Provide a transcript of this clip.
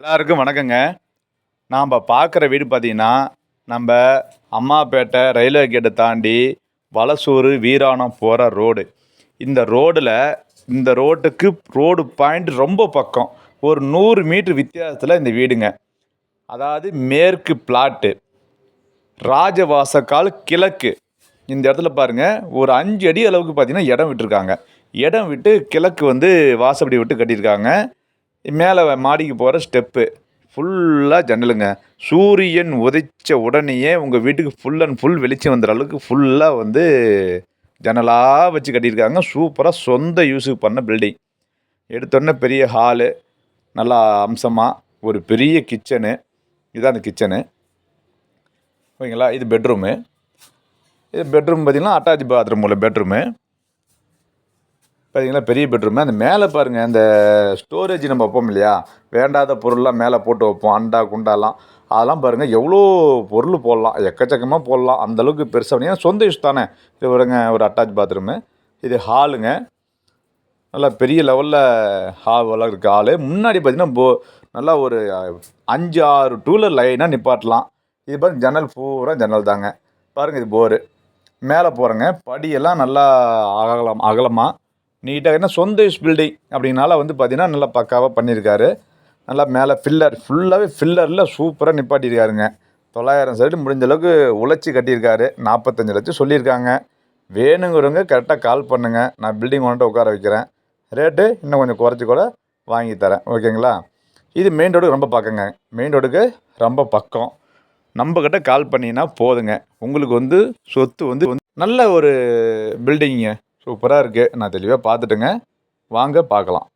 எல்லாருக்கும் வணக்கங்க. நாம் பார்க்குற வீடு பார்த்தீங்கன்னா நம்ம அம்மாப்பேட்டை ரயில்வே கேட்டை தாண்டி வலசூர் வீராணம் போகிற ரோடு. இந்த ரோடில் இந்த ரோட்டுக்கு ரோடு பாயிண்ட் ரொம்ப பக்கம். ஒரு நூறு மீட்ரு வித்தியாசத்தில் இந்த வீடுங்க. அதாவது மேற்கு பிளாட்டு. ராஜவாசக்கால் கிழக்கு. இந்த இடத்துல பாருங்கள் ஒரு அஞ்சு அடி அளவுக்கு பார்த்தீங்கன்னா இடம் விட்டுருக்காங்க. இடம் விட்டு கிழக்கு வந்து வாசப்படி விட்டு கட்டியிருக்காங்க. மேலே மாடிக்கு போகிற ஸ்டெப்பு. ஃபுல்லாக ஜன்னலுங்க. சூரியன் உதைச்ச உடனேயே உங்கள் வீட்டுக்கு ஃபுல் அண்ட் ஃபுல் வெளிச்சம் வந்துற அளவுக்கு ஃபுல்லாக வந்து ஜன்னலாக வச்சு கட்டியிருக்காங்க. சூப்பராக சொந்த யூஸுக்கு பண்ண பில்டிங் எடுத்தோடனே பெரிய ஹாலு நல்லா அம்சமாக ஒரு பெரிய கிச்சனு இதுதான் அந்த கிச்சனு ஓகேங்களா? இது பெட்ரூமு இது பெட்ரூம் பார்த்திங்கன்னா அட்டாச் பாத்ரூம் உள்ள பெட்ரூமு பார்த்தீங்களா பெரிய பெட்ரூமு அந்த மேலே பாருங்கள் அந்த ஸ்டோரேஜ் நம்ம வைப்போம் இல்லையா? வேண்டாத பொருள்லாம் மேலே போட்டு வைப்போம். அண்டா குண்டாலாம். அதெல்லாம் பாருங்கள் எவ்வளோ பொருள் போடலாம். எக்கச்சக்கமாக போடலாம். அந்தளவுக்கு பெருசாக ஏன்னா சொந்த யூஸ் தானே. இது வருங்க ஒரு அட்டாச் பாத்ரூமு இது ஹாலுங்க நல்லா பெரிய லெவலில் ஹால் இருக்குது ஹாலு முன்னாடி பார்த்தீங்கன்னா போ நல்லா ஒரு அஞ்சு ஆறு டூலர் லைனாக நிப்பாட்டலாம். இது பாருங்கள் ஜன்னல் பூரா ஜன்னல் தாங்க. பாருங்கள் இது போரு மேலே போகிறேங்க படியெல்லாம் நல்லா அகலம் அகலமாக நீட்டாக என்ன சொந்த யூஸ் பில்டிங் அப்படின்னால வந்து பார்த்தீங்கன்னா நல்லா பக்காவாக பண்ணியிருக்காரு நல்லா மேலே ஃபில்லர் ஃபுல்லாகவே ஃபில்லரில் சூப்பராக நிப்பாட்டியிருக்காருங்க தொள்ளாயிரம் சைடு முடிஞ்ச அளவுக்கு உழைச்சி கட்டியிருக்காரு. நாற்பத்தஞ்சு லட்சம் சொல்லியிருக்காங்க. வேணுங்கிறவங்க கரெக்டாக கால் பண்ணுங்கள் நான் பில்டிங் ஒன்றை உட்கார வைக்கிறேன். ரேட்டு இன்னும் கொஞ்சம் குறைச்சி கூட வாங்கி தரேன். ஓகேங்களா இது மெயின் ரோடுக்கு ரொம்ப பக்கங்க. மெயின் ரோடுக்கு ரொம்ப பக்கம். நம்மக்கிட்ட கால் பண்ணிங்கன்னா போதுங்க. உங்களுக்கு வந்து சொத்து வந்து வந்து நல்ல ஒரு பில்டிங்க சூப்பராக இருக்குது நான் தெளிவாக பார்த்துட்டுங்க. வாங்க பார்க்கலாம்.